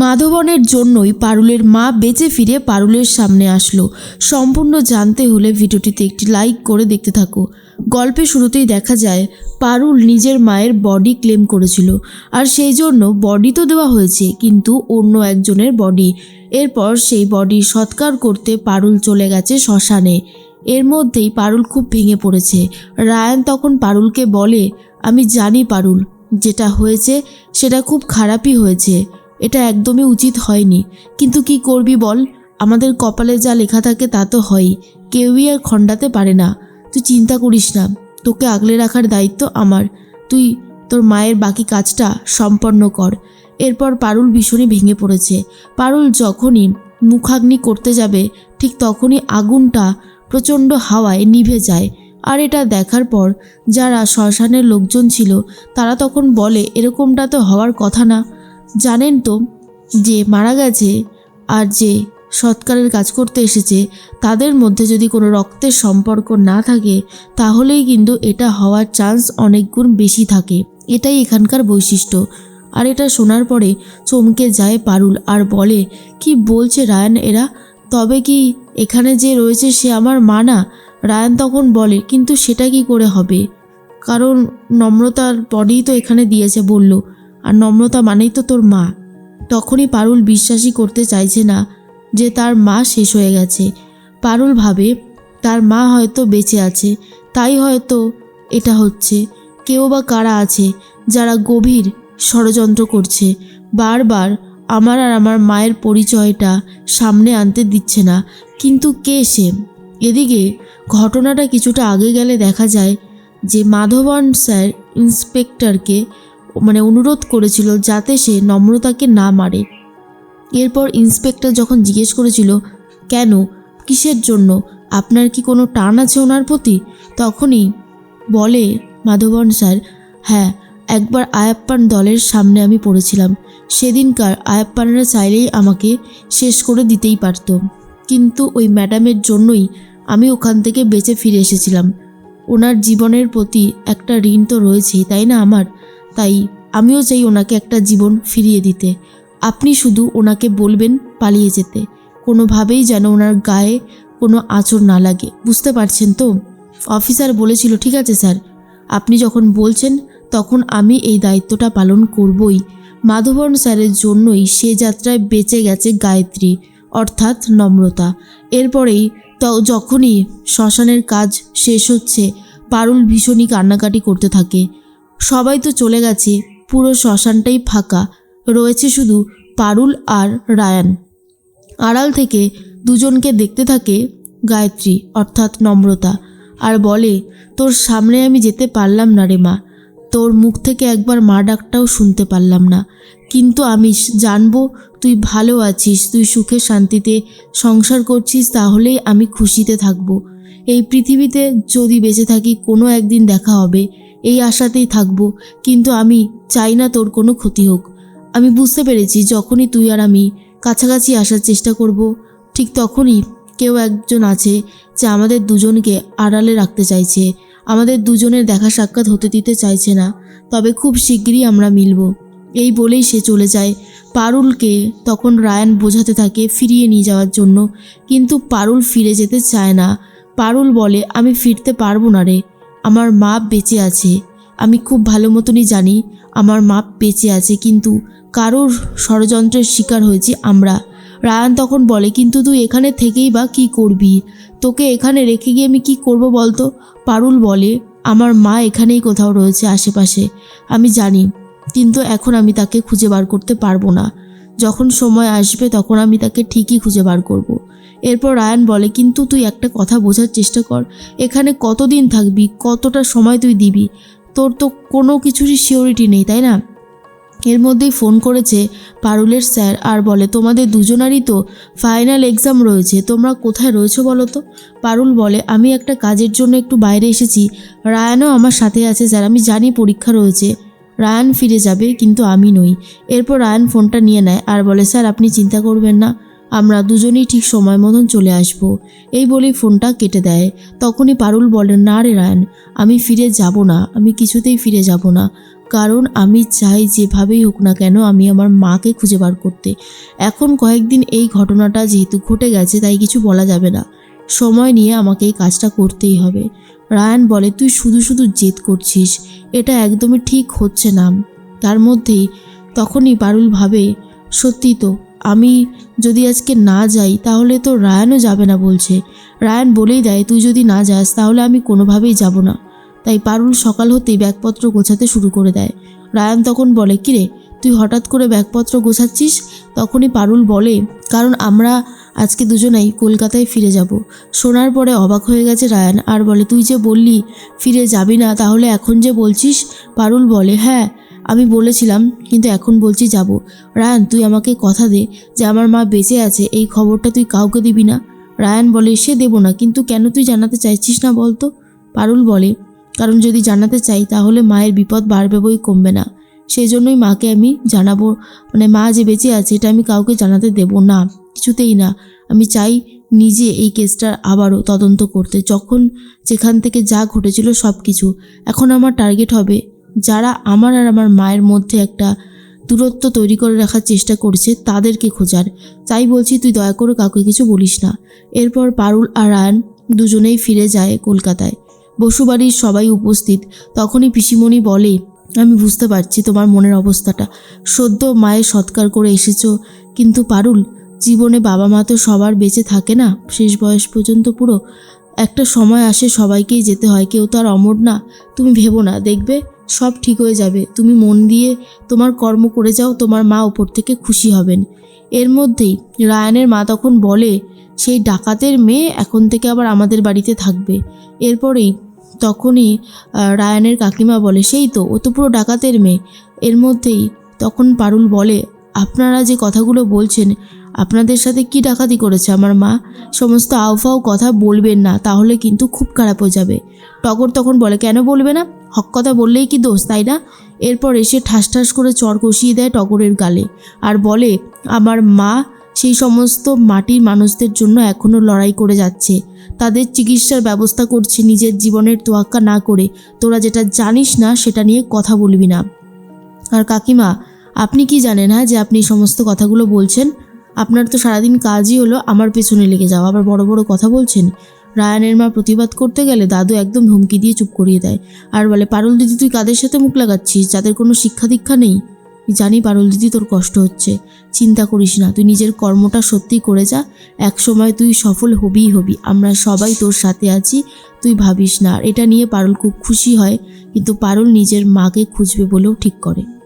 মাধবনের জন্যই পারুলের মা বেঁচে ফিরে পারুলের সামনে আসলো। সম্পূর্ণ জানতে হলে ভিডিওটিতে একটি লাইক করে দেখতে থাকো। গল্পের শুরুতেই দেখা যায়, পারুল নিজের মায়ের বডি ক্লেম করেছিল। আর সেই জন্য বডি তো দেওয়া হয়েছে, কিন্তু অন্য একজনের বডি এরপর সেই বডি সৎকার করতে পারুল চলে গেছে শ্মশানে। এর মধ্যেই পারুল খুব ভেঙে পড়েছে। রায়ান তখন পারুলকে বলে, আমি জানি পারুল, যেটা হয়েছে সেটা খুব খারাপই হয়েছে। এটা একদমই উচিত হয়নি। কিন্তু কি করবি বল? আমাদের কপালে যা লেখা থাকে তা তো হয়ই। কেউই আর খণ্ডাতে পারে না। তুই চিন্তা করিস না। তোকে আগলে রাখার দায়িত্ব আমার। তুই তোর মায়ের বাকি কাজটা সম্পন্ন কর। এরপর পারুল ভীষণই ভেঙে পড়েছে। পারুল যখনই মুখাগ্নি করতে যাবে, ঠিক তখনই আগুনটা প্রচণ্ড হাওয়ায় নিভে যায়। আর এটা দেখার পর যারা শ্মশানের লোকজন ছিল, তারা তখন বলে, এরকমটা তো হওয়ার কথা না। জানেন তো যে মারা গেছে আর যে সৎকারের কাজ করতে এসেছে, তাদের মধ্যে যদি কোনো রক্তের সম্পর্ক না থাকে, তাহলেই কিন্তু এটা হওয়ার চান্স অনেক গুণ বেশি থাকে। এটাই এখানকার বৈশিষ্ট্য। আর এটা শোনার পরে চমকে যায় পারুল আর বলে, কি বলছে রায়ান এরা? তবে কি এখানে যে রয়েছে সে আমার মা না? রায়ান তখন বলে, কিন্তু সেটা কি করে হবে? কারণ নম্রতার বডি তো এখানে দিয়েছে বলল আর নম্রতা মানেই তো তোর মা। তখনই পারুল বিশ্বাসই করতে চাইছে না যে তার মা শেষ হয়ে গেছে। পারুল ভাবে, তার মা হয়তো বেঁচে আছে, তাই হয়তো এটা হচ্ছে। কেউ বা কারা আছে যারা গভীর ষড়যন্ত্র করছে। বারবার আমার আর আমার মায়ের পরিচয়টা সামনে আনতে দিচ্ছে না। কিন্তু কে সে? এদিকে ঘটনাটা কিছুটা আগে গেলে দেখা যায় যে মাধবন স্যার ইন্সপেক্টরকে মানে অনুরোধ করেছিল যাতে সে নম্রতাকে না মারে। এরপর ইন্সপেক্টর যখন জিজ্ঞেস করেছিল, কেন? কিসের জন্য? আপনার কি কোনো টান আছে ওনার প্রতি? তখনই বলে, মাধবন স্যার হ্যাঁ একবার আয়াপ্পান দলের সামনে আমি পড়েছিলাম। সেদিনকার আয়াপ্পানরা চাইলেই আমাকে শেষ করে দিতেই পারত। কিন্তু ওই ম্যাডামের জন্যই আমি ওখান থেকে বেঁচে ফিরে এসেছিলাম। ওনার জীবনের প্রতি একটা ঋণ তো রয়েছেই, তাই না আমার? তাই আমিও চাই ওনাকে একটা জীবন ফিরিয়ে দিতে। আপনি শুধু ওনাকে বলবেন পালিয়ে যেতে। কোনোভাবেই যেন ওনার গায়ে কোনো আঁচড় না লাগে। বুঝতে পারছেন তো? অফিসার বলেছিল, ঠিক আছে স্যার। আপনি যখন বলছেন, তখন আমি এই দায়িত্বটা পালন করবই। মাধবন স্যারের জন্যই সে যাত্রায় বেঁচে গেছে গায়ত্রী, অর্থাৎ নম্রতা। এরপরেই যখনই শ্মশানের কাজ শেষ হচ্ছে, পারুল ভীষণই কান্নাকাটি করতে থাকে। সবাই তো চলে গেছে, পুরো শ্মশানটাই ফাঁকা, রয়েছে শুধু পারুল আর রায়ান। আড়াল থেকে দুজনকে দেখতে থাকে গায়ত্রী, অর্থাৎ নম্রতা, আর বলে, তোর সামনে আমি যেতে পারলাম না রে মা, তোর মুখ থেকে একবার মা ডাকটাও শুনতে পারলাম না। কিন্তু আমি জানব তুই ভালো আছিস, তুই সুখে শান্তিতে সংসার করছিস, তাহলেই আমি খুশিতে থাকব। এই পৃথিবীতে যদি বেঁচে থাকি, কোনো একদিন দেখা হবে। এই আশাতেই থাকব, কিন্তু আমি চাই না তোর কোনো ক্ষতি হোক। আমি বুঝতে পেরেছি যখনই তুই আর আমি কাছাকাছি আসার চেষ্টা করব, ঠিক তখনই কেউ একজন আছে যে আমাদের দুজনকে আড়ালে রাখতে চাইছে। আমাদের দুজনের দেখা সাক্ষাৎ হতে দিতে চাইছে না, তবে খুব শিগগিরই আমরা মিলব। এই বলেই সে চলে যায়। পারুলকে তখন রায়ান বোঝাতে থাকে ফিরিয়ে নিয়ে যাওয়ার জন্য, কিন্তু পারুল ফিরে যেতে চায় না। পারুল বলে, আমি ফিরতে পারব না রে। আমার মা বেঁচে আছে। আমি খুব ভালো মতনই জানি আমার মা বেঁচে আছে, কিন্তু কারোর ষড়যন্ত্রের শিকার হয়েছি আমরা। রায়ান তখন বলে, কিন্তু তুই এখানে থেকেই বা কি করবি? তোকে এখানে রেখে গিয়ে আমি কি করব বলতো? পারুল বলে, আমার মা এখানেই কোথাও রয়েছে আশেপাশে। আমি জানি, কিন্তু এখন আমি তাকে খুঁজে বার করতে পারব না। যখন সময় আসবে তখন আমি তাকে ঠিকই খুঁজে বার করব। এরপর রায়ান বলে, কিন্তু তুই একটা কথা বোঝার চেষ্টা কর। এখানে কতদিন থাকবি? কতটা সময় তুই দিবি? তোর তো কোনো কিছুরই সিওরিটি নেই, তাই না? এর মধ্যেই ফোন করেছে পারুলের স্যার আর বলে, তোমাদের দুজনারই তো ফাইনাল এক্সাম রয়েছে। তোমরা কোথায় রয়েছো বলো তো? পারুল বলে, আমি একটা কাজের জন্য একটু বাইরে এসেছি। রায়ানও আমার সাথে আছে, স্যার। আমি জানি পরীক্ষা রয়েছে। রায়ান ফিরে যাবে, কিন্তু আমি নই। এরপর রায়ান ফোনটা নিয়ে নেয় আর বলে, স্যার, আপনি চিন্তা করবেন না, আমরা দুজনেই ঠিক সময় মতন চলে আসব। এই বলেই ফোনটা কেটে দেয়। তখনই পারুল বলে, না রে রায়ান আমি ফিরে যাব না, আমি কিছুতেই ফিরে যাব না। কারণ আমি চাই যেভাবেই হোক না কেন, আমি আমার মাকে খুঁজে বার করতে। এখন কয়েকদিন এই ঘটনাটা যেহেতু ঘটে গেছে, তাই কিছু বলা যাবে না। সময় নিয়ে আমাকে এই কাজটা করতেই হবে। রায়ান বলে, তুই শুধু শুধু জেদ করছিস, এটা একদমই ঠিক হচ্ছে না। তার মধ্যেই তখনই পারুল ভাবে সত্যি তো, আমি যদি আজকে না যাই, তাহলে তো রায়ানও যাবে না, বলছে। রায়ান বলেই দেয়, তুই যদি না যাস, তাহলে আমি কোনোভাবেই যাব না। তাই পারুল সকাল হতেই ব্যাগপত্র গোছাতে শুরু করে দেয়। রায়ান তখন বলে, কিরে, তুই হঠাৎ করে ব্যাগপত্র গোছাচ্ছিস? তখনই পারুল বলে, কারণ আমরা আজকে দুজনেই কলকাতায় ফিরে যাব। শোনার পরে অবাক হয়ে গেছে রায়ান। আর বলে, তুই যে বললি ফিরে যাবি না, তাহলে এখন যে বলছিস? পারুল বলে হ্যাঁ আমি বলেছিলাম, কিন্তু এখন বলছি যাব। রায়ান, তুই আমাকে কথা দে যে আমার মা বেঁচে আছে, এই খবরটা তুই কাউকে দিবি না? রায়ান বলে, সে দেবো না, কিন্তু কেন তুই জানাতে চাইছিস না বলতো? পারুল বলে, কারণ যদি জানাতে চাই, তাহলে মায়ের বিপদ বাড়বে বই কমবে না। সেই জন্যই মাকে আমি জানাব। মানে মা যে বেঁচে আছে, এটা আমি কাউকে জানাতে দেব না। কিছুতেই না। আমি চাই নিজে এই কেসটার আবারও তদন্ত করতে। যখন যেখান থেকে যা ঘটেছিল সব কিছু এখন আমার টার্গেট হবে যারা আমার আর আমার মায়ের মধ্যে একটা দূরত্ব তৈরি করে রাখার চেষ্টা করছে তাদেরকে খোঁজার। তাই বলছি তুই দয়া করে কাউকে কিছু বলিস না। এরপর পারুল আর রায়ান দুজনেই ফিরে যায় কলকাতায়। বসুবাড়ির সবাই উপস্থিত। তখনই পিসিমণি বলে, আমি বুঝতে পারছি তোমার মনের অবস্থাটা। সদ্য মায়ের সৎকার করে এসেছ। কিন্তু পারুল জীবনে বাবা মা তো সবার বেঁচে থাকে না। শেষ বয়স পর্যন্ত পুরো একটা সময় আসে সবাইকেই যেতে হয়, কেউ তো আর অমর না। তুমি ভেবো না, দেখবে সব ঠিক হয়ে যাবে। তুমি মন দিয়ে তোমার কর্ম করে যাও, তোমার মা ওপর থেকে খুশি হবেন। এর মধ্যেই রায়ানের মা তখন বলে, সেই ডাকাতের মেয়ে এখন থেকে আবার আমাদের বাড়িতে থাকবে। এরপরেই তখনই রায়ানের কাকিমা বলে, সেই তো, ও তো পুরো ডাকাতের মেয়ে। এর মধ্যেই তখন পারুল বলে আপনারা যে কথাগুলো বলছেন, আপনাদের সাথে কি ডাকাতি করেছে আমার মা? সমস্ত আউফাও কথা বলবেন না, তাহলে কিন্তু খুব খারাপ হয়ে যাবে। টগর তখন বলে, কেন বলবে না? হক কথা বললেই কি দোষ, তাই না? এরপর এসে ঠাস ঠাস করে চর কষিয়ে দেয় টগরের গালে আর বলে, আমার মা সেই সমস্ত মাটির মানুষদের জন্য এখনও লড়াই করে যাচ্ছে। তাদের চিকিৎসার ব্যবস্থা করছে, নিজের জীবনের তোয়াক্কা না করে। তোরা যেটা জানিস না, সেটা নিয়ে কথা বলবি না। আর কাকিমা আপনি কি জানেন হ্যাঁ যে আপনি এই সমস্ত কথাগুলো বলছেন? আপনার তো সারাদিন কাজই হলো, আমার পেছনে লেগে যাওয়া। আবার বড় বড় কথা বলছেন? রায়ানের মা প্রতিবাদ করতে গেলে দাদু একদম হুমকি দিয়ে চুপ করিয়ে দেয়। আর বলে, পারুল দিদি, তুই কাদের সাথে মুখ লাগাচ্ছিস? যাদের কোনো শিক্ষা দীক্ষা নেই? জানি পারুল দিদি, তোর কষ্ট হচ্ছে। চিন্তা করিস না, তুই নিজের কর্মটা সত্যি করে যা। এক সময় তুই সফল হবিই হবি। আমরা সবাই তোর সাথে আছি, তুই ভাবিস না। আর এটা নিয়ে পারুল খুব খুশি হয়। কিন্তু পারুল নিজের মাকে খুঁজবে বলেও ঠিক করে।